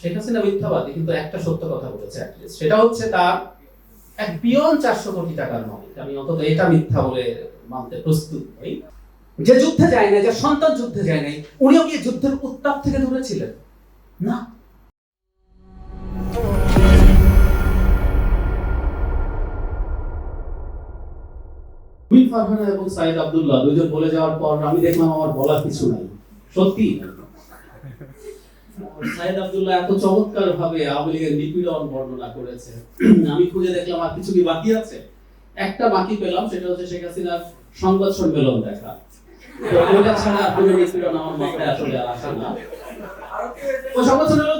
শেখ হাসিনা মিথ্যাবাদী, কিন্তু একটা সত্য কথা বলেছে সেটা হচ্ছে তার এক চারশো কোটি টাকার মালিক। আমি অন্তত এটা মিথ্যা বলে মানতে প্রস্তুত নই। যে যুদ্ধে যায় না যে সন্তান যুদ্ধে যায় নাই, উনিও যুদ্ধের উত্তাপ থেকে দূরে ছিলেন? না। এবং সাইদ আব্দুল্লাহ দুজন বলে যাওয়ার পর আমি দেখলাম আমার বলার কিছু নাই। সত্যি সাইদ আব্দুল্লাহ এত চমৎকার ভাবে আওয়ামী লীগের নিপীড়ন বর্ণনা করেছে। আমি খুঁজে দেখলাম আর কিছু কি বাকি আছে? একটা বাকি পেলাম, সেটা হচ্ছে শেখ হাসিনার সংবাদ সম্মেলন দেখা। তো ওইটা ছাড়া নিপীড়ন আমার মাথায় আসলে আসে না।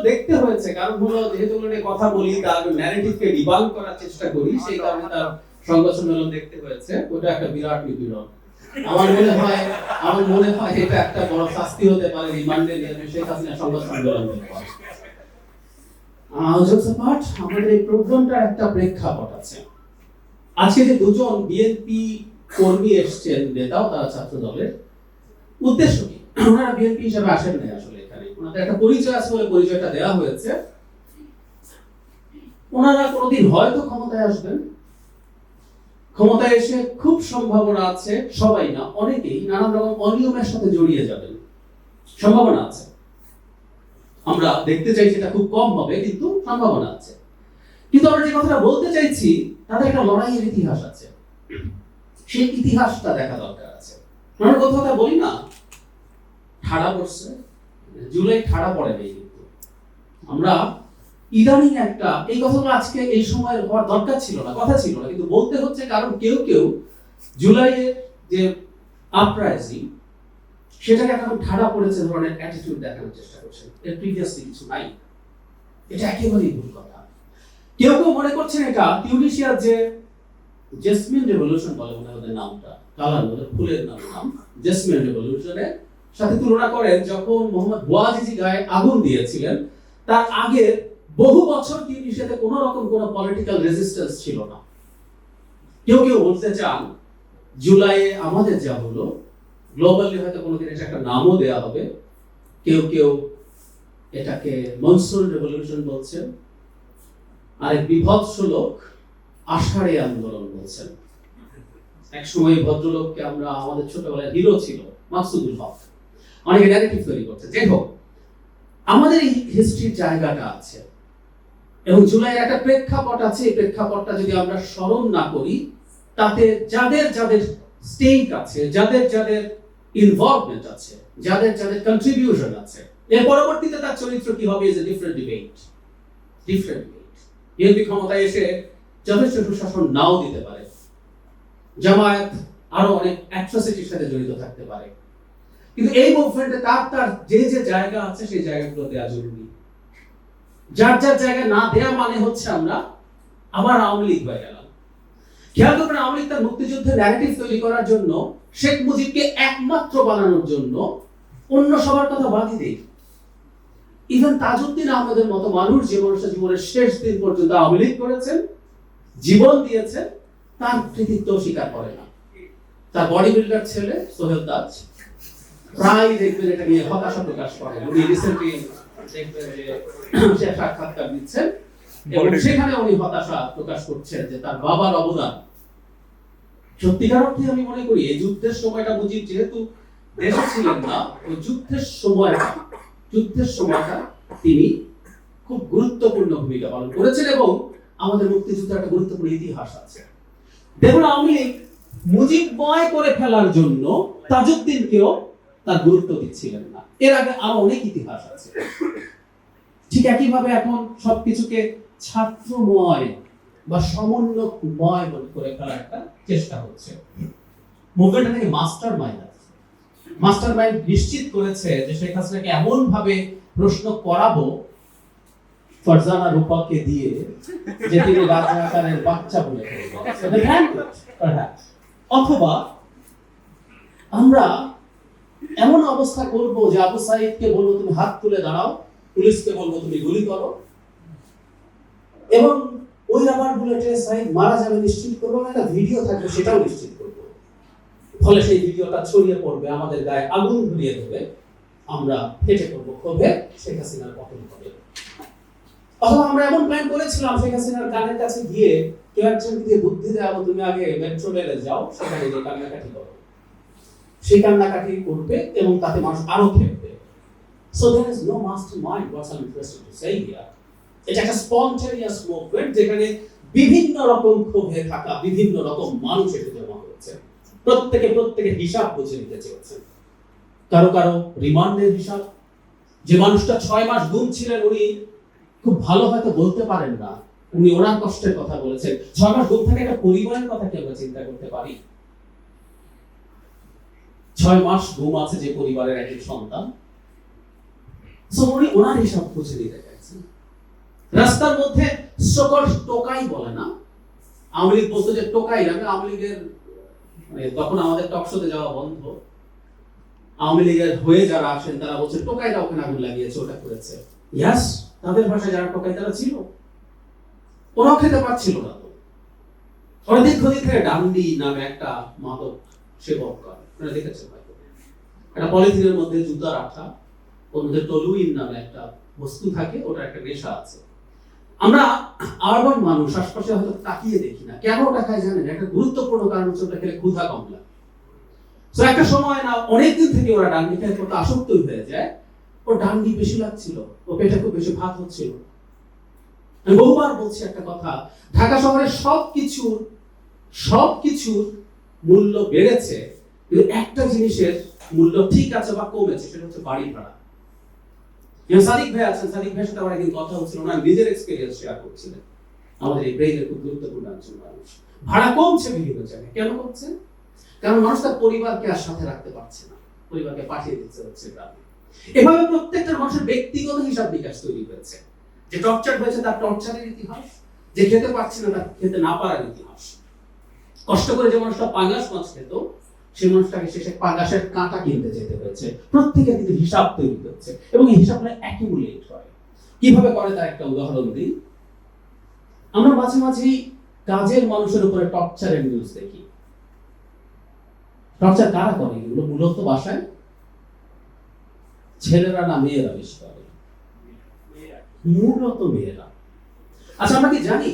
দেখতে হয়েছে, কারণ হলো যেহেতু কথা বলি, তার ন্যারেটিভকে ডিবাঙ্ক করার চেষ্টা করি, সেই কারণে তার সংবাদ সম্মেলন দেখতে হয়েছে। ওটা একটা বিরাট নিপীড়ন। আমার মনে হয়, আমার মনে হয় এটা একটা বড় শাস্তি হতে পারে রিমান্ডে নিয়ে শেখ হাসিনা সংবাদ সম্মেলন আমাদের এই প্রোগ্রামটার একটা প্রেক্ষাপট আছে। আজকে যে দুজন বিএনপি কর্মী এসছেন, নেতাও তারা ছাত্র দলের। উদ্দেশ্য কি? ওনারা বিএনপি হিসাবে আসেন আসলে এখানে। ওনাদের একটা পরিচয় আছে বলে পরিচয়টা দেওয়া হয়েছে। ওনারা কোনোদিন হয়তো ক্ষমতায় আসবেন ক্ষমতায় এসে খুব সম্ভাবনা আছে, সবাই না, অনেকেই নানান রকম অনিয়মের সাথে জড়িয়ে যাবেন। সম্ভাবনা আছে। আমরা দেখতে চাই সেটা খুব কম হবে, কিন্তু সম্ভাবনা আছে। কিন্তু আমরা যে কথাটা বলতে চাইছি তাদের একটা লড়াইয়ের ইতিহাস আছে। সেই ইতিহাসটা দেখা দরকার আছে। আমরা কথা বলি না, ঠাড়া পড়ছে। জুলাই ঠাড়া পড়ে নেই কিন্তু। আমরা ইদানিং একটা, এই কথাগুলো আজকে এই সময়ের হওয়ার দরকার ছিল না, কথা ছিল না, কিন্তু বলতে হচ্ছে কারণ কেউ কেউ জুলাইয়ের যে আপরাইজিং সেটাকে এখন ঠাড়া পড়েছে ধরনের অ্যাটিটিউড দেখানোর চেষ্টা করছেন এর প্রিভিয়াসলি কিছু নাই। এটা একেবারেই ভুল কথা। কেউ কেউ মনে করছেন এটা টিউনিশিয়ার যে জেসমিন রেভলিউশন বলে মনে ওদের নামটা, কালার ওদের ফুলের নাম নাম। জেসমিন রেভলিউশনের সাথে তুলনা করেন, যখন মোহাম্মদ বোয়াজিজি গায়ে আগুন দিয়েছিলেন, তার আগে বহু বছর টিউনিশিয়াতে কোনো রকম কোনো পলিটিক্যাল রেজিস্ট্যান্স ছিল না। কেউ কেউ বলতে চান, জুলাইয়ে আমাদের যা হলো গ্লোবালি হয়তো কোনোদিন এটা একটা নামও দেওয়া হবে। কেউ কেউ এটাকে মনসুন রেভলিউশন বলছেন। আরেক বিভৎস লোক আষাঢ়ে আন্দোলন বলছেন। এক সময় ভদ্রলোককে আমরা আমাদের ছোটবেলায় হিরো ছিল, মাকসুদুল হক। অনেকে নেগেটিভ তৈরি করছে। যাই হোক, আমাদের এই হিস্ট্রির জায়গাটা আছে। এবং জুলাইয়ের একটা প্রেক্ষাপট আছে, এই প্রেক্ষাপটটা যদি আমরা স্মরণ না করি, তাতে যাদের যাদের স্টেক আছে, যাদের যাদের ইনভলভমেন্ট আছে, যাদের যাদের কন্ট্রিবিউশন আছে, এর পরবর্তীতে তার চরিত্র কি হবে is a different debate different debate BNP ক্ষমতায় এসে যথেষ্ট সুশাসন নাও দিতে পারে। জামায়াত আরও অনেক অ্যাট্রসিটির সাথে জড়িত থাকতে পারে। কিন্তু এই মুভমেন্টে তার তার যে যে জায়গা আছে, সেই জায়গাগুলো দেওয়া জরুরি যার যার জায়গা না দেয়া মানে হচ্ছে আমরা আবার আওয়ামী লীগ হয়ে গেলাম। খেয়াল করবেন আওয়ামী লীগ তার মুক্তিযুদ্ধের ন্যারেটিভ তৈরি করার জন্য শেখ মুজিবকে একমাত্র বানানোর জন্য অন্য সবার কথা বাদই দেই ইভেন তাজউদ্দিন আহমেদের মতো মানুষ যে মানুষটা জীবনের শেষ দিন পর্যন্ত আওয়ামী লীগ করেছেন, জীবন দিয়েছেন, তার কৃতিত্ব স্বীকার করে না। তার বডি বিল্ডার ছেলে সোহেল দাস। প্রায় দেখবেন এটা নিয়ে হতাশা প্রকাশ করেন উনি রিসেন্টলি দেখবেন যে সে সাক্ষাৎকার দিচ্ছেন এবং সেখানে উনি হতাশা প্রকাশ করছেন যে তার বাবার অবদান। সত্যিকার অর্থে আমি মনে করি এই যুদ্ধের সময়টা মুজিব যেহেতু দেশে ছিলেন না ওই যুদ্ধের সময়টা যুদ্ধের সময়টা তিনি খুব গুরুত্বপূর্ণ ভূমিকা পালন করেছেন এবং আমাদের মুক্তিযুদ্ধের একটা গুরুত্বপূর্ণ ইতিহাস আছে। দেখুন আওয়ামী লীগ মুজিবময় করে ফেলার জন্য তাজউদ্দিনকেও তার গুরুত্ব দিচ্ছিলেন না। এর আগে আরও অনেক ইতিহাস আছে। ঠিক একইভাবে এখন সবকিছুকে ছাত্রময় বা সমন্বয়ময় মনে করে ফেলার একটা চেষ্টা হচ্ছে। মুভমেন্টটা থেকে মাস্টার মাইন্ড মাস্টার মাইন্ড নিশ্চিত করেছে যে শেখ হাসিনাকে এমন ভাবে প্রশ্ন করাবো ফরজানা রূপককে দিয়ে যে তিনি বাচ্চা বলে it, perhaps. অথবা আমরা এমন অবস্থা করব যে আবু সাইদকে বলব, তুমি হাত তুলে দাঁড়াও, পুলিশকে বলব, তুমি গুলি করো। এবং ওই রাবার বুলেটে সাইদ মারা যাবে নিশ্চিত করব, একটা ভিডিও থাকবে, সেটাও নিশ্চিত করব। ফলে সেই ভিডিওটা ছড়িয়ে পড়বে, আমাদের গায়ে আগুন ধরিয়ে দেবে। আমরা ফেটে পড়ব ক্ষোভে, শেখ হাসিনার পতন হবে। অথবা আমরা এমন প্ল্যান করেছিলাম, শেখ হাসিনার কানের কাছে গিয়ে কেউ একজনকে দিয়ে বুদ্ধি দেওয়াবো তুমি আগে মেট্রো রেলে যাও, সেখানে গিয়ে কান্নাকাটি করো। সেই কান্নাকাটি করবে এবং তাতে মানুষ আরও খেপবে। So there is no mastermind what's I interested to say here এটা একটা স্পন্টেনিয়াস মুভমেন্ট যেখানে বিভিন্ন রকম ক্ষোভে থাকা, বিভিন্ন রকম মানুষ এসে জমা হয়েছে। প্রত্যেকে প্রত্যেকের হিসাব বুঝে নিতে চেয়েছে। কারও কারও রিমান্ডের হিসাব। যে মানুষটা ছয় মাস গুম ছিলেন উনি, খুব ভালো হয়তো বলতে পারেন না। উনি ওনার কষ্টের কথা বলেছেন। ছয় মাস গুম থাকে একটা পরিবারের কথা কি আমরা চিন্তা করতে পারি? ছয় মাস গুম আছে যে পরিবারের একটি সন্তান। উনি ওনার হিসাব বুঝে নিতে চাইছেন রাস্তার মধ্যে সকল টোকাই বলে না। আওয়ামী লীগ বলতো যে টোকাই না, আওয়ামী লীগের মানে তখন আমাদের টকশোতে যাওয়া বন্ধ। আওয়ামী লীগের হয়ে যারা আসেন তারা বলছে টোকাইরা ওখানে আগুন লাগিয়েছে, ওটা করেছে। ইয়াস তাদের ভাষায় যারা টোকাই, তারা ছিল। ওরাও খেতে পারছিল না তো। ওরা দীর্ঘদিন থেকে ডান্ডি নামে একটা মাদক সেবক করে। দেখেছেন? হয়তো একটা পলিথিনের মধ্যে জুতা রাখা ওর মধ্যে টলুইন নামে একটা বস্তু থাকে ওটা একটা নেশা আছে। আমরা আরবান মানুষ, আশপাশে হয়তো তাকিয়ে দেখি না। কেন ওটা খাই জানেন? একটা গুরুত্বপূর্ণ কারণ হচ্ছে ওটা খেলে ক্ষুধা কম লাগে। একটা সময় না, অনেকদিন থেকে ওরা ডান্ডি খেয়ে কত আসক্তই হয়ে যায়। ওর ডান্ডি বেশি লাগছিল ও পেটে খুব বেশি ভাত হচ্ছিল। বহুবার বলছি একটা কথা, ঢাকা শহরে সব কিছুর সব কিছুর মূল্য বেড়েছে, কিন্তু একটা জিনিসের মূল্য ঠিক আছে বা কমেছে সেটা হচ্ছে বাড়ি ভাড়া। সাদিক ভাই আছেন, সাদিক ভাইয়ের সাথে আমার একদিন কথা হচ্ছিল নিজের এক্সপিরিয়েন্স শেয়ার করছিলেন। আমাদের এই ব্রেইনের খুব গুরুত্বপূর্ণ একজন মানুষ। ভাড়া কমছে বিভিন্ন জায়গায়। কেন কমছে? কারণ মানুষ তার পরিবারকে আর সাথে রাখতে পারছে না। পরিবারকে পাঠিয়ে হচ্ছে গ্রামে। এভাবে প্রত্যেকটা মানুষের ব্যক্তিগত হিসাব বিকাশ তৈরি হয়েছে। যে টর্চার হয়েছে তার টর্চারের ইতিহাস, যে খেতে পারছে না তার খেতে না পারার ইতিহাস। কষ্ট করে যে মানুষটা পাঙ্গাস মাছ খেত মানুষটাকে শেষে পাঙ্গাসের কাঁটা কিনতে যেতে হয়েছে। প্রত্যেকের কিন্তু হিসাব তৈরি হচ্ছে এবং এই হিসাবগুলো কীভাবে করে তার একটা উদাহরণ দিই? আমরা মাঝে মাঝেই কাজের মানুষের উপরে টর্চারের নিউজ দেখি। টর্চার কারা করে? এগুলো মূলত বাসায় ছেলেরা না মেয়েরা বেশি করে? মূলত মেয়েরা। আচ্ছা আমরা কি জানি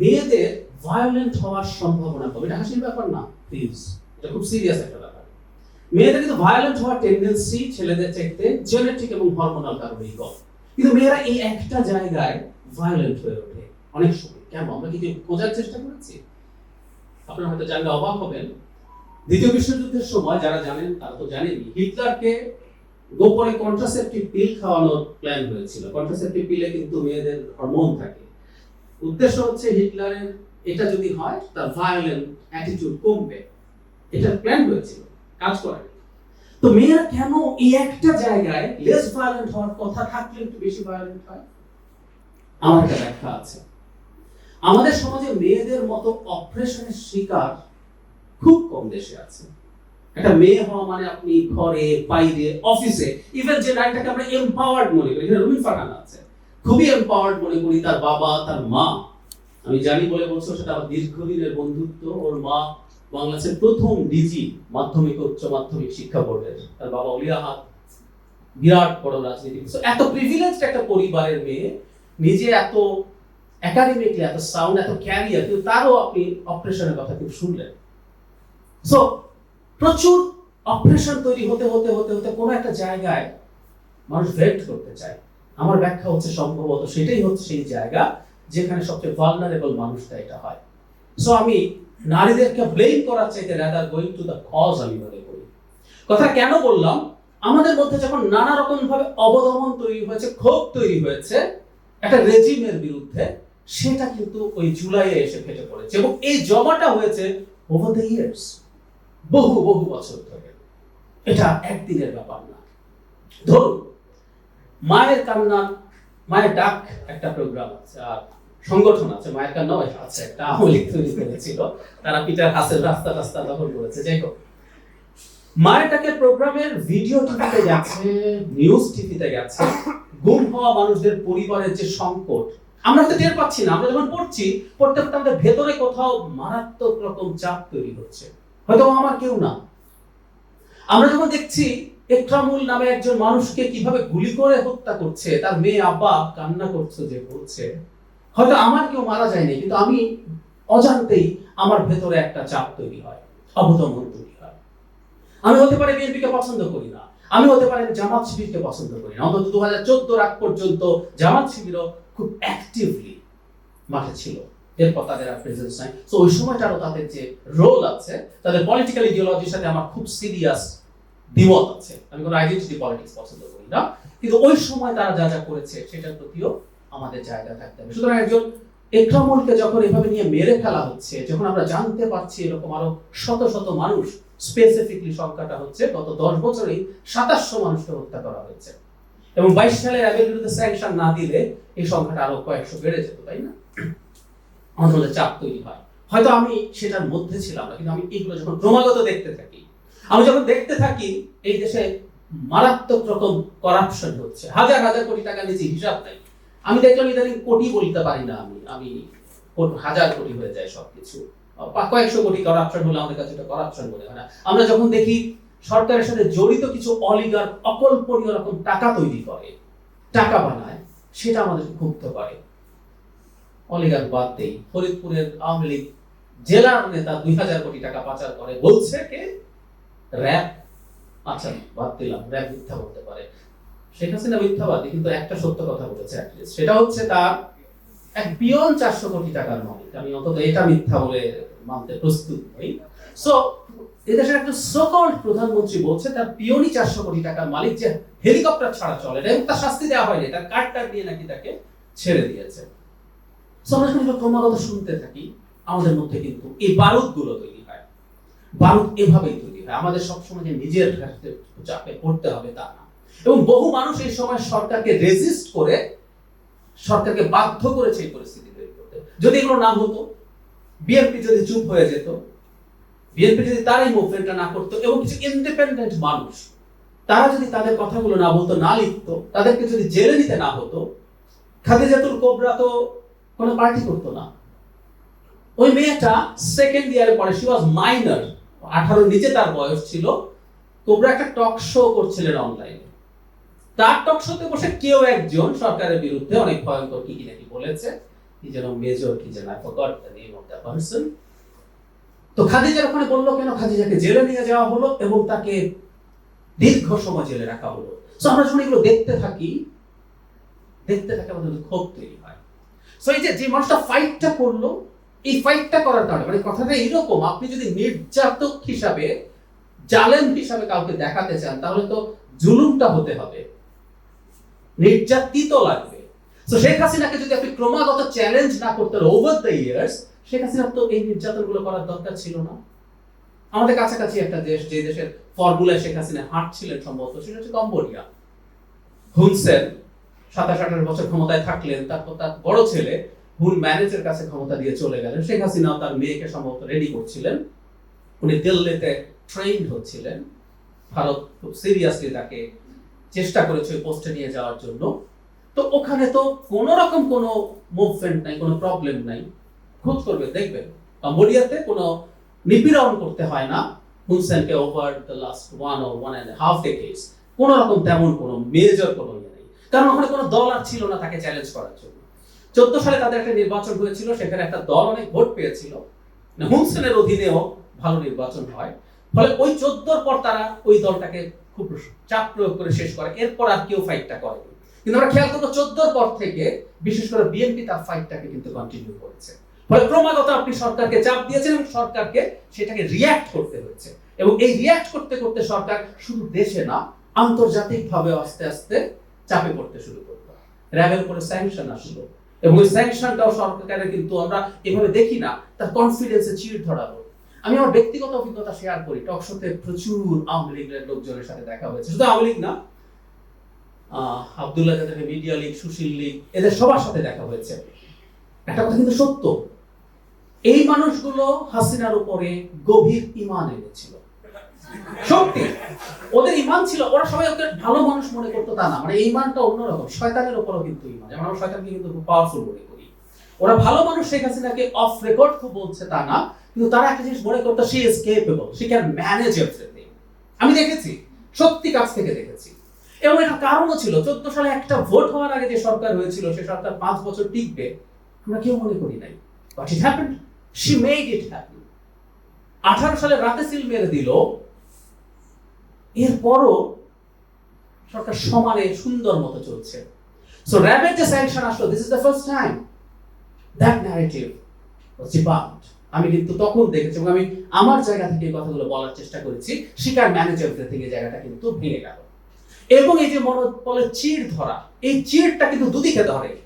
মেয়েদের ভায়োলেন্ট হওয়ার সম্ভাবনা কবে? এটা হাসির ব্যাপার না প্লিজ এটা খুব সিরিয়াস একটা ব্যাপার। মেয়েদের কিন্তু ভায়োলেন্ট হওয়ার টেন্ডেন্সি ছেলেদের চাইতে জেনেটিক এবং হরমোনাল কারণেই কম। কিন্তু মেয়েরা এই একটা জায়গায় ভায়োলেন্ট হয়ে ওঠে অনেক সময়। কেন? আমরা কি খোঁজার চেষ্টা করেছি? আপনারা হয়তো জানলে অবাক হবেন। দ্বিতীয় বিশ্বযুদ্ধের সময় যারা জানেন, তারা তো জানেনই, হিটলারকে গোপনে কন্ট্রাসেপটিভ পিল খাওয়ানোর প্ল্যান হয়েছিল। কন্ট্রাসেপটিভ পিলে কিন্তু মেয়েদের হরমোন থাকে। উদ্দেশ্য হচ্ছে হিটলারের এটা যদি হয়, তার ভায়োলেন্ট অ্যাটিটিউড কমবে। এটা প্ল্যান হয়েছিল, কাজ করে। তো মেয়েরা কেন এই একটা জায়গায় লেস ভায়োলেন্ট হওয়ার কথা থাকলে একটু বেশি ভায়োলেন্ট হয়? আমার একটা ব্যাখ্যা আছে। আমাদের সমাজে মেয়েদের মতো অপারেশনের শিকার খুব কম দেশে আছে। একটা মেয়ে হওয়া মানে আপনি ঘরে, বাইরে অফিসে ইভেন যে নারীটাকে আমরা এম্পাওয়ার্ড মনে করি, এখানে রুমি ফারহান আছে। খুবই এম্পাওয়ার্ড মনে করি তার বাবা, তার মা। আমি জানি বলে বলছো সেটা আমার দীর্ঘদিনের বন্ধুত্ব, ওর মা বাংলাদেশের প্রথম ডিজি মাধ্যমিক, উচ্চ মাধ্যমিক শিক্ষা বোর্ডের। তার বাবা অলিয়া হাত বিরাট বড় রাজনীতি এত প্রিভিলেজড একটা পরিবারের মেয়ে, নিজে এত একাডেমিকলি এত সাউন্ড এত ক্যারিয়ার কিন্তু তারও আপনি অপারেশনের কথা কিন্তু শুনলেন। সো প্রচুর অপারেশন তৈরি হতে হতে হতে হতে কোনো একটা জায়গায় মানুষ ভেট করতে চায়। আমার ব্যাখ্যা হচ্ছে সম্ভবত সেটাই হচ্ছে সেই জায়গা যেখানে সবচেয়ে ভালনারেবল মানুষটা এটা হয়। সো আমি নারীদেরকে ব্লেম করার চাইতে rather going to the cause আমি মনে করি। কথা কেন বললাম? আমাদের মধ্যে যখন নানা রকম ভাবে অবদমন তৈরি হয়েছে, ক্ষোভ তৈরি হয়েছে, একটা রেজিমের বিরুদ্ধে, সেটা কিন্তু ওই জুলাইয়ে এসে ফেটে পড়েছে এবং এই জমাটা হয়েছে ওভার দ্য ইয়ার্স বহু বহু বছর ধরে। এটা একদিনের ব্যাপার না। ধরুন, মায়ের কান্না, মায়ের ডাক একটা প্রোগ্রাম আছে, আর সংগঠন আছে মায়ের কান্নাও আছে একটা আওয়ামী তৈরি করেছিল। তারা পিটার হাসের রাস্তা রাস্তা দখল করেছে, যাই হোক। মায়ের প্রোগ্রামের ভিডিও টিভিতে গেছে, নিউজ টিভিতে গেছে। গুম হওয়া মানুষদের পরিবারের যে সংকট, আমরা তো টের পাচ্ছি না। আমরা যখন পড়ছি, পড়তে পড়তে আমাদের ভেতরে কোথাও মারাত্মক রকম চাপ তৈরি হচ্ছে। হয়তো আমার কেউ না। আমরা যখন দেখছি, একরামুল নামে একজন মানুষকে কীভাবে গুলি করে হত্যা করছে, তার মেয়ে আব্বা কান্না করছে যে বলছে হয়তো আমার কেউ মারা যায়নি, কিন্তু আমি অজান্তেই আমার ভেতরে একটা চাপ তৈরি হয় অবদমন তৈরি হয়। আমি হতে পারে বিএনপিকে পছন্দ করি না, আমি হতে পারে জামাত শিবিরকে পছন্দ করি না। অন্তত দু হাজার চোদ্দ আগ পর্যন্ত জামাত শিবিরও খুব অ্যাক্টিভলি মাঠে ছিল। এরপর তাদের আর প্রেজেন্স নাই। ওই সময়টারও তাদের যে রোল আছে, তাদের পলিটিক্যাল ইডিওলজির সাথে আমার খুব সিরিয়াস দ্বিমত আছে। আমি কোনো আইডেন্টিটি পলিটিক্স পছন্দ করি না, কিন্তু ওই সময় তারা যা যা করেছে, সেটার প্রতিও আমাদের জায়গা থাকতে হবে। সুতরাং একজন একরামুলকে যখন এভাবে নিয়ে মেরে ফেলা হচ্ছে, যখন আমরা জানতে পারছি এরকম আরও শত শত মানুষ স্পেসিফিকলি সংখ্যাটা হচ্ছে, গত দশ বছরেই সাতাশশো মানুষকে হত্যা করা হয়েছে। এবং বাইশ সালে র্যাবের বিরুদ্ধে স্যাংশন না দিলে এই সংখ্যাটা আরও কয়েকশো বেড়ে যেত, তাই না? মধ্যে চাপ তৈরি হয়। হয়তো আমি সেটার মধ্যে ছিলাম না, কিন্তু আমি এগুলো যখন ক্রমাগত দেখতে থাকি, আমি যখন দেখতে থাকি, এই দেশে মারাত্মক রকম করাপশন হচ্ছে। হাজার হাজার কোটি টাকা নিচে হিসাব নাই। আমি দেখলাম ইদানিং কোটি বলতে পারি না, আমি আমি হাজার কোটি হয়ে যায় সবকিছু। কয়েকশো কোটি করাপশন হলে আমাদের কাছে এটা করাপশন মনে হয় না। আমরা যখন দেখি সরকারের সাথে জড়িত কিছু অলিগার অকল্পনীয় রকম টাকা তৈরি করে, টাকা বানায়, সেটা আমাদের ক্ষুব্ধ করে। অলিগার বাদ দেই, ফরিদপুরের আওয়ামী লীগ জেলার নেতা দুই হাজার কোটি টাকা পাচার করে, বলছে কে? র্যাব। আচ্ছা বাদ দিলাম, র্যাব মিথ্যা বলতে পারে। শেখ হাসিনা মিথ্যাবাদী, কিন্তু একটা সত্য কথা বলেছে সেটা হচ্ছে তার এক পিয়ন চারশো কোটি টাকার মালিক। আমি অন্তত এটা মিথ্যা বলে মানতে প্রস্তুত নই। সো এদেশের একটা সকল প্রধানমন্ত্রী বলছে, তার পিয়নই চারশো কোটি টাকার মালিক যে হেলিকপ্টার ছাড়া চলে তার শাস্তি দেওয়া হয়নি তার কার্ড দিয়ে নাকি তাকে ছেড়ে দিয়েছে। So, আমরা ক্রমাগত শুনতে থাকি, আমাদের মধ্যে কিন্তু এই বারুদগুলো তৈরি হয়। বারুদ এভাবেই তৈরি হয়। আমাদের সবসময় যে নিজের চাপে পড়তে হবে তা না। এবং বহু মানুষ এই সময় সরকারকে রেজিস্ট করে, সরকারকে বাধ্য করেছে এই পরিস্থিতি তৈরি করতে। যদি এগুলো না হতো বিএনপি যদি চুপ হয়ে যেত বিএনপি যদি তারাই মুভমেন্টটা না করতো, এবং কিছু ইন্ডিপেন্ডেন্ট মানুষ, তারা যদি তাদের কথাগুলো না বলতো, না লিখতো, তাদেরকে যদি জেলে নিতে না হতো খাদিজাতুল কোবরা তো কোনো পার্টি করতো না। ওই মেয়েটা সেকেন্ড ইয়ারে পড়ে শি ওয়াজ মাইনার আঠারো, নিচে তার বয়স ছিল। কোবরা একটা টক শো করছিলেন অনলাইনে তার টক শোতে বসে কেউ একজন সরকারের বিরুদ্ধে অনেক ভয়ঙ্কর কি কি নাকি বলেছে। কি যেন মেজর কি যেন তো খাদিজার ওখানে বলল কেন? খাদিজাকে জেলে নিয়ে যাওয়া হলো এবং তাকে দীর্ঘ সময় জেলে রাখা হলো। সো আমরা যখন এগুলো দেখতে থাকি দেখতে থাকি আমাদের ক্ষোভ তৈরি হয়। সো এই যে যে মানুষটা ফাইটটা করল, এই ফাইটটা করার কারণে মানে কথাটা এইরকম, আপনি যদি নির্যাতক হিসাবে, জালেম হিসাবে কাউকে দেখাতে চান, তাহলে তো জুলুমটা হতে হবে। নির্যাতিত লাগবে। তো শেখ হাসিনাকে যদি আপনি ক্রমাগত চ্যালেঞ্জ না করতেন ওভার দ্য ইয়ার্স শেখ হাসিনার তো এই নির্যাতনগুলো করার দরকার ছিল না। আমাদের কাছাকাছি একটা দেশ, যে দেশের ফর্মুলায় শেখ হাসিনা হাঁটছিলেন সম্ভবত, সেটা হচ্ছে কম্বোডিয়া। হুনসেন সাতাশ আঠারো বছর ক্ষমতায় থাকলেন, তারপর তার বড় ছেলে হুন ম্যানেজের কাছে ক্ষমতা দিয়ে চলে গেলেন। শেখ হাসিনা তার মেয়েকে সম্ভবত রেডি করছিলেন। উনি দিল্লিতে ট্রেন্ড হচ্ছিলেন। ভারত খুব সিরিয়াসলি তাকে চেষ্টা করেছে ওই পোস্টে নিয়ে যাওয়ার জন্য। তো ওখানে তো কোনো রকম কোনো মুভমেন্ট নাই, কোনো প্রবলেম নাই। খোঁজ করবে দেখবেন কম্বোডিয়াতে কোনো নিপীড়ন করতে হয় না। হুনসেনকে ওভার দ্য লাস্ট ওয়ান ও ওয়ান অ্যান্ড হাফ ডেকেজ কোনো রকম তেমন কোনো মেজর কোনো ইয়ে নেই। কারণ ওখানে কোনো দল আর ছিল না তাকে চ্যালেঞ্জ করার জন্য। চোদ্দ সালে তাদের একটা নির্বাচন হয়েছিল, সেখানে একটা দল অনেক ভোট পেয়েছিল। মানে হুনসেনের অধীনেও ভালো নির্বাচন হয়। ফলে ওই চোদ্দোর পর তারা ওই দলটাকে খুব চাপ প্রয়োগ করে শেষ করে, এরপর আর কেউ ফাইটটা করেনি। কিন্তু আমরা খেয়াল করব, চোদ্দোর পর থেকে, বিশেষ করে বিএনপি তার ফাইটটাকে কিন্তু কন্টিনিউ করেছে। ফলে ক্রমাগত আপনি সরকারকে চাপ দিয়েছেন এবং সরকারকে সেটাকে রিয়্যাক্ট করতে হয়েছে। এবং এই রিয়্যাক্ট করতে করতে সরকার শুধু দেশে না, আন্তর্জাতিকভাবে আস্তে আস্তে চাপে পড়তে শুরু করল। র্যাবের উপরে স্যাংশন আসলো। এবং ওই স্যাংশনটাও সরকারের কিন্তু আমরা এভাবে দেখি না, তার কনফিডেন্সে চিড় ধরালো আমি আমার ব্যক্তিগত অভিজ্ঞতা শেয়ার করি। টকশোতে প্রচুর আওয়ামী লীগের লোকজনের সাথে দেখা হয়েছে। শুধু আওয়ামী লীগ না আব্দুল্লাহ মিডিয়া লীগ সুশীল লীগ এদের সবার সাথে দেখা হয়েছে। একটা কথা কিন্তু সত্য, এই মানুষগুলো হাসিনার উপরে গভীর ইমান এনেছিল। সত্যি, ওদের ইমান ছিল, ওরা সবাই ওদের ভালো মানুষ মনে করতো তা না। মানে ইমানটা অন্যরকম, শয়তানের উপরও কিন্তু ইমান যেমন আমরা শয়তানকে কিন্তু খুব পাওয়ারফুল মনে করি। ওরা ভালো মানুষ শেখ হাসিনাকে অফ রেকর্ড বলছে তা না, কিন্তু তারা একটা জিনিস মনে করতো she is capable she can manage everything আমি দেখেছি, সত্যি কাছ থেকে দেখেছি। এবং এটা কারণও ছিল, চোদ্দ সালে একটা ভোট হওয়ার আগে যে সরকার হয়েছিল, সে সরকার পাঁচ বছর টিকবে, আমরা কেউ মনে করি নাই। But it happened she made it happen আঠারো সালে রাতে সিল মেরে দিল। এরপরও সরকার সমানে সুন্দর মতো চলছে। সো র্যাবের যে স্যাংশন আসলো this is the first time that narrative was. আমি কিন্তু তখন দেখেছি এবং আমি আমার জায়গা থেকে কথাগুলো বলার চেষ্টা করেছি। শিকার ম্যানেজারদের থেকে জায়গাটা কিন্তু ভেঙে গেল। এবং এই যে মনে বলে চিড় ধরা, এই চিড়টা কিন্তু দুদিকে ধরে।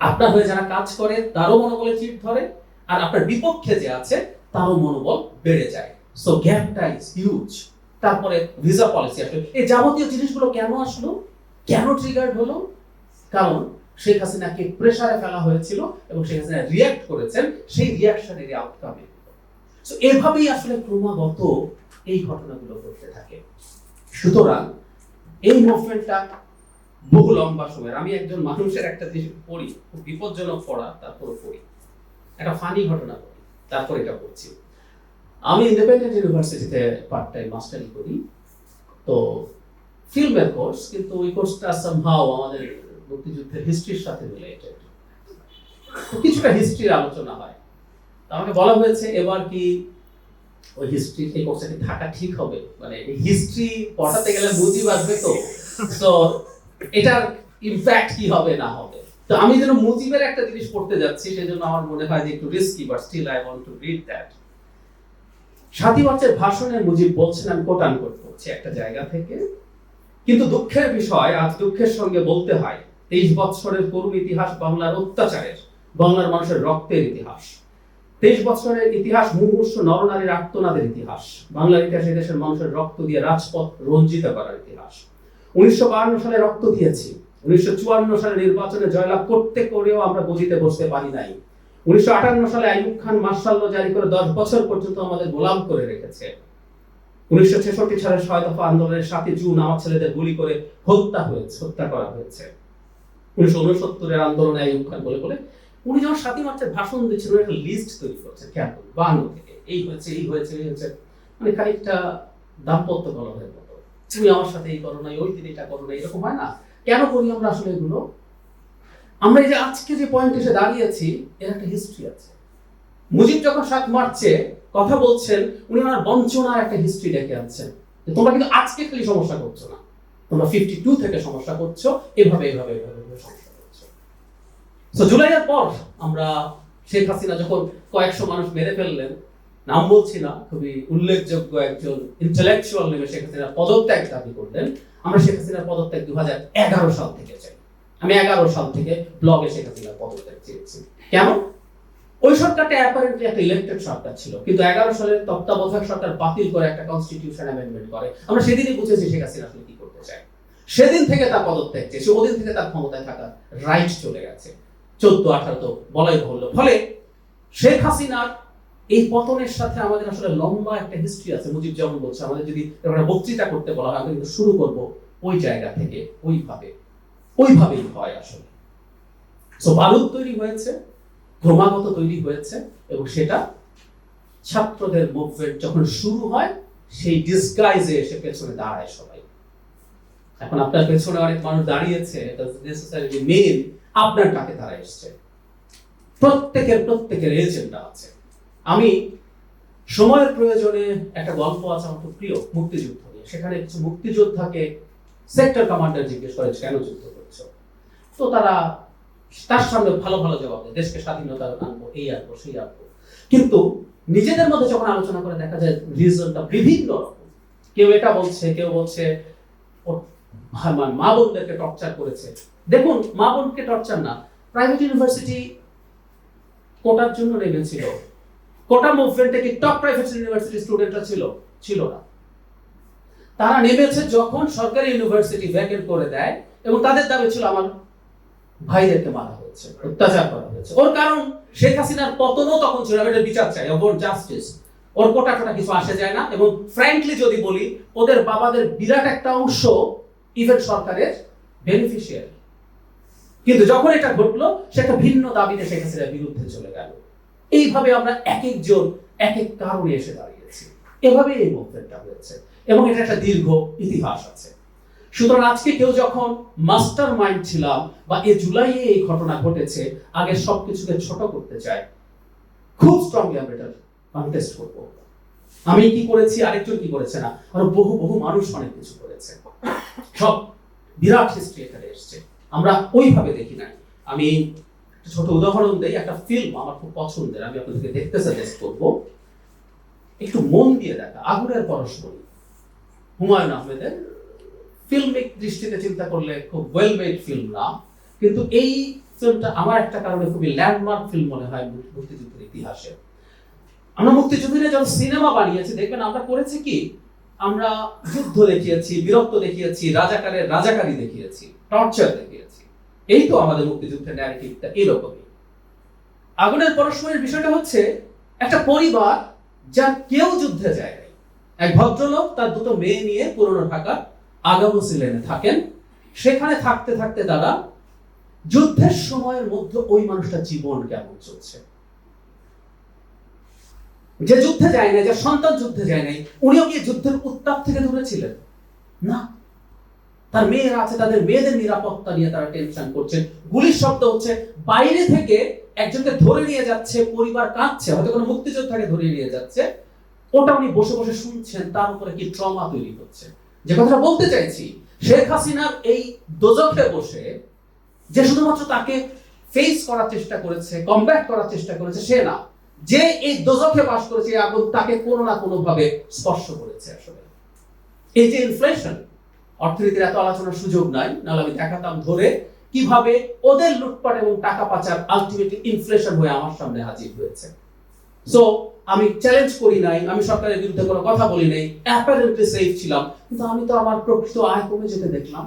আপনার হয়ে যারা কাজ করে, তারও মনোবলে চিড় ধরে আর আপনার বিপক্ষে যে আছে, তারও মনোবল বেড়ে যায়। সো গ্যাপটা ইজ হিউজ তারপরে ভিসা পলিসি আসলে। এই যাবতীয় জিনিসগুলো কেন আসলো? কেন ট্রিগার্ড হলো? কারণ শেখ হাসিনাকে প্রেসারে ফেলা হয়েছিল এবং শেখ হাসিনা রিয়াক্ট করেছেন, সেই রিয়াকশনের আউটকামে তো এভাবেই আসলে ক্রমাগত এই ঘটনাগুলো ঘটতে থাকে। সুতরাং এই মুভমেন্টটা বহু লম্বা সময়ের। আমি একজন মানুষের একটা জিনিস পড়ি, খুব বিপজ্জনক পড়া তারপর পড়ি। একটা ফানি ঘটনা পড়ি তারপর এটা পড়ছি আমি ইন্ডিপেন্ডেন্ট ইউনিভার্সিটিতে পার্ট টাইম মাস্টারি করি। তো ফিল্মের কোর্স কিন্তু ওই কোর্সটা সামহাও আমাদের মুক্তিযুদ্ধের হিস্ট্রির সাথে রিলেটেড কিছুটা হিস্ট্রির আলোচনা হয়। আমাকে বলা হয়েছে এবার কি ওই হিস্ট্রি এই কোর্সে কি থাকা ঠিক হবে? মানে হিস্ট্রি পড়াতে গেলে বুঝি বাজবে তো? তো এটার ইমপ্যাক্ট কি হবে, না হবে? তো আমি যেন মুজিবের একটা জিনিস পড়তে যাচ্ছি, সেজন্য আমার মনে হয় যে একটু risky but still I want to read that সাথী বাচ্চার ভাষণে মুজিব বলছেন, আমি কোটান কোট করছি একটা জায়গা থেকে। কিন্তু দুঃখের বিষয়, আজ দুঃখের সঙ্গে বলতে হয়। তেইশ বৎসরের করুণ ইতিহাস বাংলার অত্যাচারের, বাংলার মানুষের রক্তের ইতিহাস। তেইশ বছরের ইতিহাস, মুমূর্ষ নরনারীর আত্মনাদের ইতিহাস। বাংলার ইতিহাস দেশের মানুষের রক্ত দিয়ে রাজপথ রঞ্জিত করার ইতিহাস। উনিশশো সালে রক্ত দিয়েছি। উনিশশো চুয়ান্ন সালে নির্বাচনে জয়লাভ করতে করেও আমরা গদিতে বসতে পারি নাই। উনিশশো আটান্ন সালে আইয়ুব খান মার্শাল্য জারি করে দশ বছর পর্যন্ত আমাদের গোলাম করে রেখেছে। উনিশশো ছেষট্টি সালের ছয় দফা আন্দোলনের সাথে জুন আমার ছেলেদের গুলি করে হত্যা হয়েছে, হত্যা করা হয়েছে। উনিশশো উনসত্তরের আন্দোলনে আইয়ুব খান বলে বলে, উনি যখন সাতই মার্চের ভাষণ দিচ্ছেন একটা লিস্ট তৈরি করছেন খেয়াল করুন থেকে। এই হয়েছে এই হয়েছে এই হয়েছে। মানে খানিকটা দাম্পত্য কলহের মতো। তুমি আমার সাথে এই করো না ওই দিন এটা করো না এরকম হয় না? কেন করি আমরা আসলে এগুলো? আমরা এই যে আজকে যে পয়েন্ট এসে দাঁড়িয়েছি এর একটা হিস্ট্রি আছে। মুজিব যখন সাত মার্চে কথা বলছেন, উনি ওনার বঞ্চনার একটা হিস্ট্রি ডেকে আনছেন। তোমরা কিন্তু আজকে খালি সমস্যা করছ না। তোমরা ফিফটি টু থেকে সমস্যা করছ, এভাবে এভাবে এভাবে। সমস্যা জুলাইয়ের পর আমরা শেখ হাসিনা যখন কয়েকশো মানুষ মেরে ফেললেন, নাম বলছি না খুবই উল্লেখযোগ্য একজন ইন্টেলেকচুয়াল নেমে শেখ হাসিনা, পদত্যাগ দাবি করলেন। আমরা শেখ হাসিনার পদত্যাগ দু হাজার এগারো সাল থেকে চাই। আমি এগারো সাল থেকে ব্লগে শেখ হাসিনার পদত্যাগ চেয়েছি। কেন ওই সরকারটা অ্যাপারেন্টলি একটা ইলেক্টেড সরকার ছিল, কিন্তু এগারো সালের তত্ত্বাবধায়ক সরকার বাতিল করে একটা কনস্টিটিউশন অ্যামেন্ডমেন্ট করে। আমরা সেদিনই বুঝেছি শেখ হাসিনা আসলে কি করতে চায়। সেদিন থেকে তার পদত্যাগ চেয়েছে, ওদিন থেকে তার ক্ষমতায় থাকার রাইট চলে গেছে। চোদ্দ, আঠারো তো বলাই বলল ফলে শেখ হাসিনার এই পতনের সাথে আমাদের আসলে লম্বা একটা হিস্ট্রি আছে। মুজিব যেমন বলছে, আমাদের যদি বক্তৃতা করতে বলা হয় আমরা কিন্তু শুরু করব ওই জায়গা থেকে, ওইভাবে। ওইভাবেই হয় আসলে। সো বারুদ তৈরি হয়েছে, ক্রমাগত তৈরি হয়েছে, এবং সেটা ছাত্রদের মুভমেন্ট যখন শুরু হয়, সেই ডিসগাইজে এসে পেছনে দাঁড়ায় সবাই। এখন আপনার পেছনে অনেক মানুষ দাঁড়িয়েছে আপনার ডাকে তারা এসছে। প্রত্যেকের প্রত্যেকের এজেন্ডা আছে। আমি সময়ের প্রয়োজনে একটা গল্প আছে আমার খুব প্রিয়, মুক্তিযুদ্ধ নিয়ে। সেখানে কিছু মুক্তিযোদ্ধাকে সেক্টর কমান্ডার জিজ্ঞেস করে, কেন যুদ্ধ করছ? তো তারা তার সামনে ভালো ভালো জবাব দেয়, দেশকে স্বাধীনতা আনব, এই আনব, সেই আনব। কিন্তু নিজেদের মধ্যে যখন আলোচনা করে দেখা যায় রিজনটা বিভিন্ন রকম। কেউ এটা বলছে, কেউ বলছে ভা- মা- বোনদেরকে টর্চার করেছে। দেখুন, মা বোনকে টর্চার না প্রাইভেট ইউনিভার্সিটি কোটার জন্য নেমেছিল কোটা মুভমেন্টে কি টপ প্রাইভেট ইউনিভার্সিটি স্টুডেন্টরা ছিল ছিল না। তারা নেমেছে যখন সরকারি ইউনিভার্সিটি ভ্যাকেন্ট করে দেয়, এবং তাদের দাবি ছিল আমার ভাইদেরকে মারা হয়েছে, অত্যাচার করা হয়েছে। ওর কারণ, শেখ হাসিনার পতনও তখন ছিল আমি বিচার চাই ওর জাস্টিস ওর কোটা টোটা কিছু আসে যায় না, এবং ফ্র্যাঙ্কলি যদি বলি, ওদের বাবাদের বিরাট একটা অংশ ইভেন সরকারের বেনিফিশিয়ারি কিন্তু যখন এটা ঘটলো, সে একটা ভিন্ন দাবিতে শেখ হাসিনার বিরুদ্ধে চলে গেল। এইভাবে আমরা এক একজন, এক এক কারণে এসে দাঁড়িয়েছি। এভাবে এই মুভমেন্টটা হয়েছে। এবং এটা একটা দীর্ঘ ইতিহাস আছে। সুতরাং আজকে কেউ যখন মাস্টার মাইন্ড ছিলাম বা এই জুলাইয়ে এই ঘটনা ঘটেছে, আগে সবকিছুকে ছোট করতে চায় খুব স্ট্রংলি আমরা এটা কন্টেস্ট করব। আমি কি করেছি, আরেকজন কি করেছে না? আরও বহু বহু মানুষ অনেক কিছু করেছে। সব বিরাট হিস্ট্রি এখানে এসছে। আমরা ওইভাবে দেখি না আমি একটা ছোট উদাহরণ দেই, একটা ফিল্ম আমার খুব পছন্দের, আমি আপনাদেরকে দেখতে সাজেস্ট করব। একটু মন দিয়ে দেখা, আগুনের পরশমণি। হুমায়ুন আহমেদের ফিল্মিক দৃষ্টিতে চিন্তা করলে খুব ওয়েল মেড ফিল্ম না। কিন্তু এই ফিল্মটা আমার একটা কারণে খুবই ল্যান্ডমার্ক ফিল্ম মনে হয় মুক্তিযুদ্ধের ইতিহাসে। আমরা মুক্তিযুদ্ধের যখন সিনেমা বানিয়েছি, দেখবেন আমরা করেছি কি? আমরা যুদ্ধ দেখিয়েছি, বীরত্ব দেখিয়েছি, রাজাকারের রাজাকারী দেখিয়েছি টর্চার দেখিয়েছি। এই তো আমাদের মুক্তিযুদ্ধের ন্যারেটিভটা এরকমই আগুনের পরস্পরের বিষয়টা হচ্ছে একটা পরিবার যার কেউ যুদ্ধে যায় নাই। এক ভদ্রলোক তার দুটো মেয়ে নিয়ে পুরনো ঢাকা আগামসি লেনে থাকেন। সেখানে থাকতে থাকতে তারা যুদ্ধের সময়ের মধ্যে ওই মানুষটা জীবন কেমন চলছে? যে যুদ্ধে যায় না যে সন্তান যুদ্ধে যায় নাই, উনিও কি যুদ্ধের উত্তাপ থেকে দূরে ছিলেন? না। তার মেয়েরা আছে, তাদের মেয়েদের নিরাপত্তা নিয়ে তারা টেনশন করছেন গুলির শব্দ হচ্ছে, বাইরে থেকে একজনকে ধরে নিয়ে যাচ্ছে, পরিবার কাঁদছে, হয়তো কোনো মুক্তিযোদ্ধাকে ধরে নিয়ে যাচ্ছে। ওটা উনি বসে বসে শুনছেন, তার উপরে কি ট্রমা তৈরি হচ্ছে। যে কথাটা বলতে চাইছি, শেখ হাসিনার এই দোজখে বসে যে শুধুমাত্র তাকে ফেস করার চেষ্টা করেছে কমব্যাট করার চেষ্টা করেছে, সে না। যে এই দোজখে বাস করেছে আগুন তাকে কোনো না কোনো ভাবে স্পর্শ করেছে আসলে। এই যে ইনফ্লেশন অর্থনীতির এত আলোচনার সুযোগ নাই, নাহলে আমি দেখাতাম ধরে কীভাবে ওদের লুটপাট এবং টাকা পাচার আলটিমেটলি ইনফ্লেশন হয়ে আমার সামনে হাজির হয়েছে। সো আমি চ্যালেঞ্জ করি নাই, আমি সরকারের বিরুদ্ধে কোনো কথা বলি নাই অ্যাপারেন্টলি সেফ ছিলাম, কিন্তু আমি তো আমার প্রকৃত আয় কমে যেতে দেখলাম।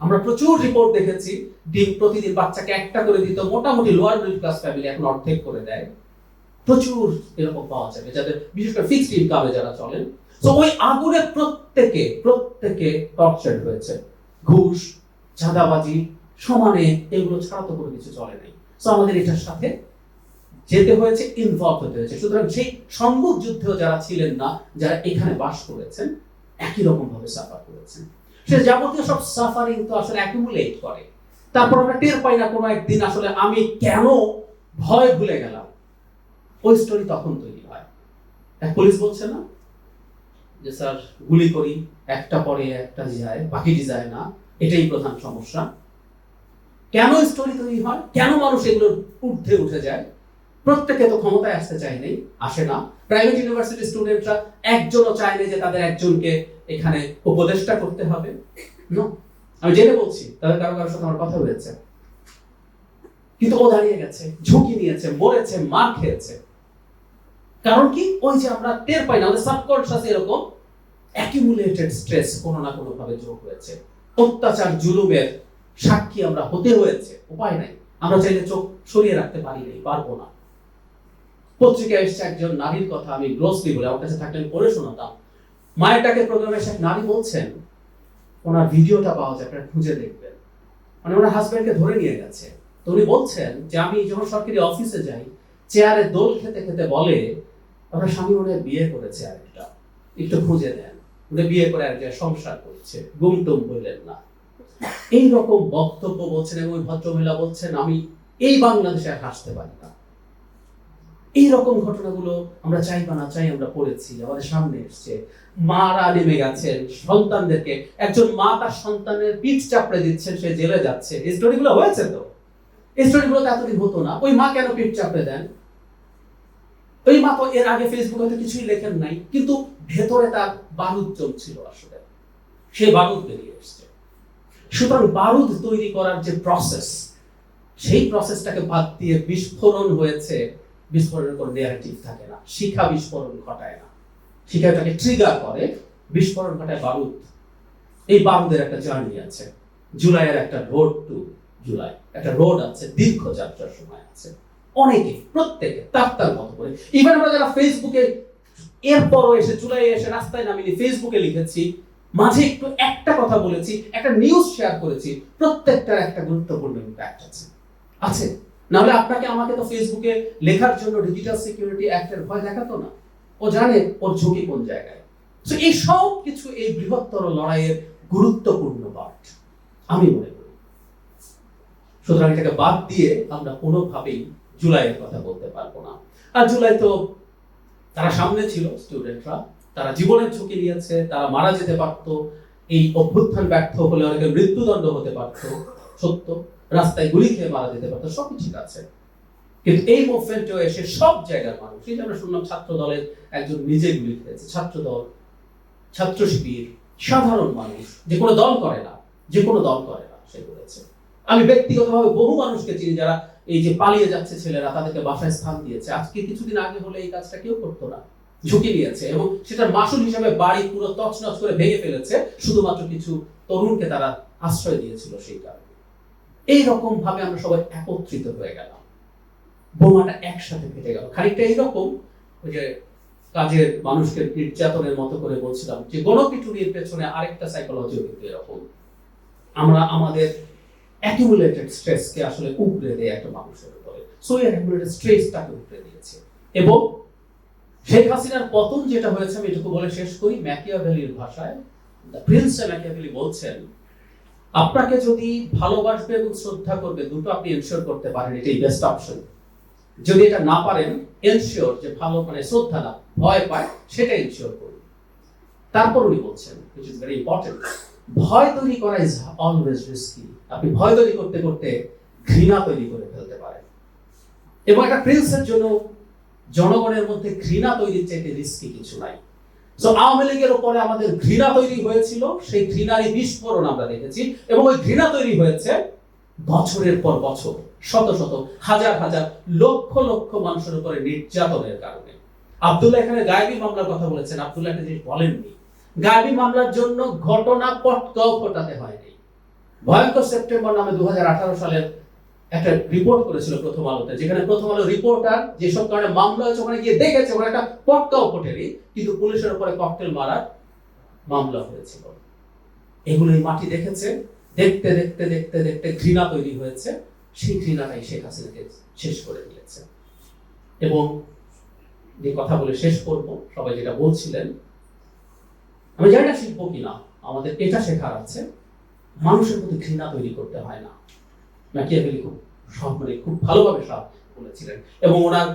আমরা প্রচুর রিপোর্ট দেখেছি, ডিম প্রতিদিন বাচ্চাকে একটা করে দিত, মোটামুটি লোয়ার মিডল ক্লাস ফ্যামিলি এখন অর্ধেক করে দেয়। প্রচুর এরকম পাওয়া যাবে যাদের, বিশেষ করে ফিক্সড ইনকামে যারা চলেন। তো ওই আগুনে প্রত্যেকে প্রত্যেকে টর্চার হয়েছে। ঘুষ, চাঁদাবাজি, সমানে এগুলো ছাড়া তো কোনো কিছু চলে নাই। তো আমাদের এটার সাথে যেতে হয়েছে ইনভলভ হতে হয়েছে। সুতরাং সেই সম্মুখ যুদ্ধেও যারা ছিলেন না, যারা এখানে বাস করেছেন, একই রকম ভাবে সাফার করেছেন। সে যাবতীয় সব সাফারিং তো আসলে অ্যাকুমুলেট করে। তারপর আমরা টের পাই না কোনো একদিন আসলে আমি কেন ভয় ভুলে গেলাম। ওই স্টোরি তখন তৈরি হয়। এক পুলিশ বলছে না যে, স্যার, গুলি করি, একটা পরে একটা যায়, বাকিটি যায় না। এটাই প্রধান সমস্যা। কেন স্টোরি তৈরি হয়? কেন মানুষ এগুলোর ঊর্ধ্বে উঠে যায়? প্রত্যেকে তো ক্ষমতায় আসতে চায়নি আসে না। প্রাইভেট ইউনিভার্সিটি স্টুডেন্টরা একজনও চায়নি যে তাদের একজনকে এখানে উপদেষ্টা করতে হবে. আমি জেনে বলছি তাদের কারও কারোর সাথে আমার কথা হয়েছে। কিন্তু ও দাঁড়িয়ে গেছে, ঝুঁকি নিয়েছে, মরেছে, মার খেয়েছে। কারণ কি? ওই যে আমরা টের পাই না, আমাদের সাবকনশাস এরকম অ্যাকিউমুলেটেড স্ট্রেস কোনো না কোনো ভাবে যোগ হয়েছে। অত্যাচার, জুলুমের সাক্ষী আমরা হতে হয়েছে, উপায় নাই। আমরা চাইলে চোখ সরিয়ে রাখতে পারি নাই, পারব না। পত্রিকায় এসছে একজন নারীর কথা, আমি গ্রোসলি বলে, আমার কাছে থাকলে আমি পড়ে শোনাতাম। মায়ের ডাকে প্রোগ্রামে এসে নারী বলছেন, ওনার ভিডিওটা পাওয়া যায়, আপনারা খুঁজে দেখবেন। মানে ওনার হাজব্যান্ডকে ধরে নিয়ে গেছে। তো উনি বলছেন যে, আমি যখন সরকারি অফিসে যাই চেয়ারে দোল খেতে খেতে বলে, আপনার স্বামী মনে বিয়ে করেছে আরেকটা। একটু খুঁজে দেন উনি বিয়ে করে এক সংসার করছে। গুমটুম বললেন না। এই রকম বক্তব্য বলছেন এবং ভদ্রমহিলা বলছেন, আমি এই বাংলাদেশে হাসতে পারি না। এই রকম ঘটনাগুলো আমরা চাই বা না চাই, আমরা পড়েছি, আমাদের সামনে এসছে। মারা নেমে গেছেন সন্তানদেরকে। একজন মা তার সন্তানের পিঠ চাপড়ে দিচ্ছেন সে জেলে যাচ্ছে। এই স্টোরিগুলো হয়েছে তো? এই স্টোরিগুলো তো এতদিন হতো না। ওই মা কেন পিঠ চাপড়ে দেন? ওই মা তো এর আগে ফেসবুকে হয়তো কিছুই লেখেন নাই, কিন্তু ভেতরে তার বারুদ চলছিল আসলে। সে বারুদ বেরিয়ে এসছে। সুতরাং বারুদ তৈরি করার যে প্রসেস সেই প্রসেসটাকে বাদ দিয়ে বিস্ফোরণ হয়েছে। বিস্ফোরণের কোনো নেগেটিভ থাকে না। শিখা বিস্ফোরণ ঘটায় না। শিখাটাকে ট্রিগার করে, বিস্ফোরণ ঘটায় বারুদ। এই বারুদের একটা জার্নি আছে। জুলাইয়ের একটা রোড টু জুলাই। একটা রোড আছে, দীর্ঘ যাত্রার সময় আছে। অনেকে, প্রত্যেকে, তার তার মতো করে। ইভেন আমরা যারা ফেসবুকে এরপরও এসে জুলাই এসে রাস্তায় নামিনি ফেসবুকে লিখেছি, মাঝে একটু একটা কথা বলেছি, একটা নিউজ শেয়ার করেছি, প্রত্যেকটার একটা গুরুত্বপূর্ণ ইম্প্যাক্ট আছে। আছে। নাহলে আপনাকে আমাকে তো ফেসবুকে লেখার জন্য ডিজিটাল সিকিউরিটি অ্যাক্টের ভয় দেখাতো না। ও জানে ওর ঝুঁকি কোন জায়গায়। তো এই সব কিছু এই বৃহত্তর লড়াইয়ের গুরুত্বপূর্ণ পার্ট আমি মনে করি। সুতরাং এটাকে বাদ দিয়ে আমরা কোনোভাবেই জুলাইয়ের কথা বলতে পারব না। আর জুলাই তো তারা সামনে ছিল স্টুডেন্টরা তারা জীবনের ঝুঁকি নিয়েছে, তারা মারা যেতে পারতো। এই অভ্যুত্থান ব্যর্থ হলে অনেকে মৃত্যুদণ্ড হতে পারতো। সত্য। রাস্তায় গুলি খেয়ে মারা যেতে পারতো সব ঠিক আছে। কিন্তু এই মুভমেন্টও এসে সব জায়গার মানুষ, এই যে আমরা শুনলাম ছাত্র দলের একজন নিজে গুলি খেয়েছে, ছাত্র দল, ছাত্র শিবির, সাধারণ মানুষ, যে কোনো দল করে না, যে কোনো দল করে না, সে করেছে আমি ব্যক্তিগতভাবে বহু মানুষকে চিনি যারা এই যে পালিয়ে যাচ্ছে ছেলেরা, তাদেরকে বাসায় স্থান দিয়েছে। আজকে কিছুদিন আগে হলে এই কাজটা কেউ করতো না, ঝুঁকি নিয়েছে এবং সেটার মাসুল হিসাবে বাড়ি পুরো তছনছ করে ভেঙে ফেলেছে। শুধুমাত্র কিছু তরুণকে তারা আশ্রয় দিয়েছিল সেই কারণে। এই রকম ভাবে আমরা সবাই একত্রিত হয়ে গেলাম। বোমাটা একসাথে ফেটে গেল। খানিকটা এইরকম ওই যে কাজের মানুষকে নির্যাতনের মতো করে বলছিলাম যে গণপিটুনির পেছনে আরেকটা সাইকোলজিও কিন্তু এরকম। আমরা আমাদের অ্যাকিউমুলেটেড স্ট্রেসকে আসলে উপড়ে দেয় একটা মানুষের উপরে। সো এই অ্যাকিউমুলেটেড স্ট্রেসটাকে উপড়ে দিয়েছে। এবং শেখ হাসিনার পতন যেটা হয়েছে, আমি এটুকু বলে শেষ করি ম্যাকিয়াভেলির ভাষায় প্রিন্স ম্যাকিয়াভেলি বলছেন আপনাকে যদি ভালোবাসবে এবং শ্রদ্ধা করবে, দুটো আপনি এনশিওর করতে পারেন, এটাই বেস্ট অপশন যদি এটা না পারেন এনশিওর যে ভালো মানে শ্রদ্ধা না, ভয় পায় সেটা এনশিওর করুন। তারপর উনি বলছেন, which is very important, ভয় তৈরি করা ইজ অলওয়েজ রিস্কি আপনি ভয় তৈরি করতে করতে ঘৃণা তৈরি করে ফেলতে পারেন। এবং একটা প্রিন্সের জন্য জনগণের মধ্যে ঘৃণা তৈরির চাইতে রিস্কি কিছু নাই। আওয়ামী লীগের উপরে আমাদের ঘৃণা তৈরি হয়েছিল, সেই ঘৃণারই বিস্ফোরণ আমরা দেখেছি, এবং ওই ঘৃণা তৈরি হয়েছে বছরের পর বছর, শত শত, হাজার হাজার, লক্ষ লক্ষ মানুষের উপরে নির্যাতনের কারণে। আব্দুল্লাহ এখানে গায়েবী মামলার কথা বলেছেন, আব্দুল্লাহ একটা জিনিস বলেননি। গায়েবী মামলার জন্য ঘটনা পটকাও ফোটাতে হয়নি। ভয়ঙ্কর সেপ্টেম্বর নামে দু হাজার আঠারো সালের একটা রিপোর্ট করেছিল প্রথম আলোতে, যেখানে প্রথম আলো রিপোর্টার যেসব কারণে মামলা হয়েছে, ওখানে গিয়ে দেখেছে, ওখানে একটা পটকাও ফোটেনি কিন্তু পুলিশের উপরে ককটেল মারার মামলা হয়েছিল। এগুলো মাটি দেখেছে, দেখতে দেখতে দেখতে দেখতে ঘৃণা তৈরি হয়েছে। সেই ঘৃণাটাই শেখ হাসিনাকে শেষ করে দিয়েছে। এবং যে কথা বলে শেষ করব, সবাই যেটা বলছিলেন, আমি জানি না শিল্প কিনা, আমাদের এটা শেখার আছে, মানুষের প্রতি ঘৃণা তৈরি করতে হয় না। ম্যাকিয়াভেলি খুব মানে খুব ভালোভাবে সব বলেছিলেন। এবং ওনার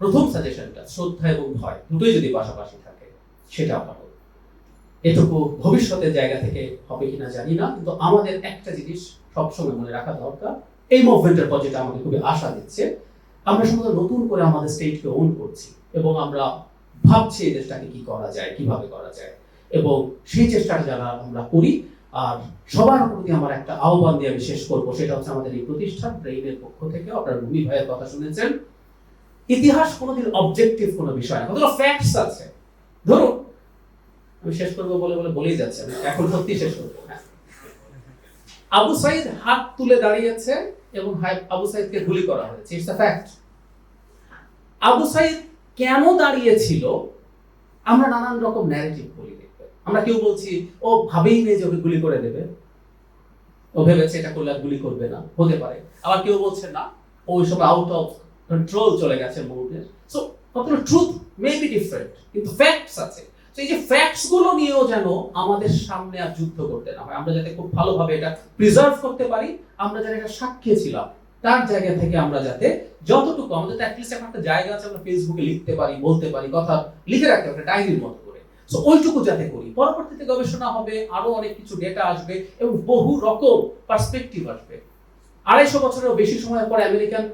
প্রথম সাজেশনটা শ্রদ্ধা এবং ভয় দুটোই যদি পাশাপাশি থাকে, সেটা ভালো এটুকু ভবিষ্যতের জায়গা থেকে হবে কিনা জানি না, কিন্তু আমাদের একটা জিনিস সবসময় মনে রাখা দরকার, এই মুভমেন্টের পর যেটা আমাকে খুবই আশা দিচ্ছে, আমরা সমস্ত নতুন করে আমাদের স্টেটকে ওন করছি এবং আমরা ভাবছি এই দেশটাকে কি করা যায়, কীভাবে করা যায়। এবং সেই চেষ্টাটা যারা আমরা করি আর সবার প্রতি আমার একটা আহ্বান দিয়ে আমি শেষ করব, সেটা হচ্ছে আমাদের এই প্রতিষ্ঠান ব্রেইনের পক্ষ থেকে। আপনার ভূমি ভাইয়ের কথা শুনেছেন। ইতিহাস কোনোদিন অবজেক্টিভ কোনো বিষয় না। কতগুলো ফ্যাক্টস আছে। ধরুন, আমি শেষ করব বলে বলে বলেই যাচ্ছে, আমি এখন সত্যি শেষ করব। হ্যাঁ। আবু সাইদ হাত তুলে দাঁড়িয়েছে এবং আবু সাইদকে গুলি করা হয়েছে। ইটস ফ্যাক্ট আবু সাইদ কেন দাঁড়িয়েছিল? আমরা নানান রকম ন্যারেটিভ বলি। আমরা কেউ বলছি, ও ভাবেই নেই যে ওকে গুলি করে দেবে। ও ভেবেছে এটা করলে আর গুলি করবে না। হতে পারে। আবার কেউ বলছে, না, ও সময় আউট অফ কন্ট্রোল চলে গেছে মুভমেন্ট সো কতগুলো ট্রুথ মে বি ডিফারেন্ট কিন্তু ফ্যাক্টস আছে। তো এই যে ফ্যাক্টসগুলো নিয়েও যেন আমাদের সামনে আর যুদ্ধ করতে না হয়, আমরা যাতে খুব ভালোভাবে এটা প্রিজার্ভ করতে পারি, আমরা যারা এটা সাক্ষী ছিলাম, তার জায়গা থেকে আমরা যাতে যতটুকু, আমাদের তো অ্যাটলিস্ট একটা জায়গা আছে, আমরা ফেসবুকে লিখতে পারি, বলতে পারি, কথা লিখে রাখতে পারি ডায়েরির মতো। সো ওইটুকু যাতে করি। পরবর্তীতে গবেষণা হবে, আরও অনেক কিছু ডেটা আসবে এবং বহু রকম পার্সপেক্টিভ আসবে। আড়াইশো বছরেরও বেশি সময় পরে আমেরিকান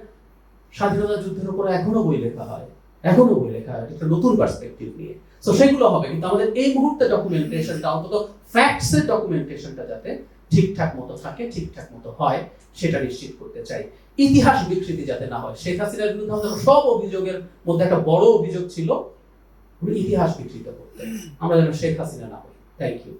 স্বাধীনতা যুদ্ধের উপর এখনও বই লেখা হয়। এখনও বই লেখা হয়, একটা নতুন পার্সপেক্টিভ নিয়ে। তো সেগুলো হবে, কিন্তু আমাদের এই মুহূর্তে ডকুমেন্টেশনটা অন্তত ফ্যাক্টস এর ডকুমেন্টেশনটা যাতে ঠিকঠাক মতো থাকে, ঠিকঠাক মতো হয়, সেটা নিশ্চিত করতে চাই। ইতিহাস বিকৃতি যাতে না হয়, শেখ হাসিনার বিরুদ্ধে আমাদের সব অভিযোগের মধ্যে একটা বড় অভিযোগ ছিল উনি ইতিহাস বিকৃত করতেন আমরা যেন শেখ হাসিনা না হই। Thank you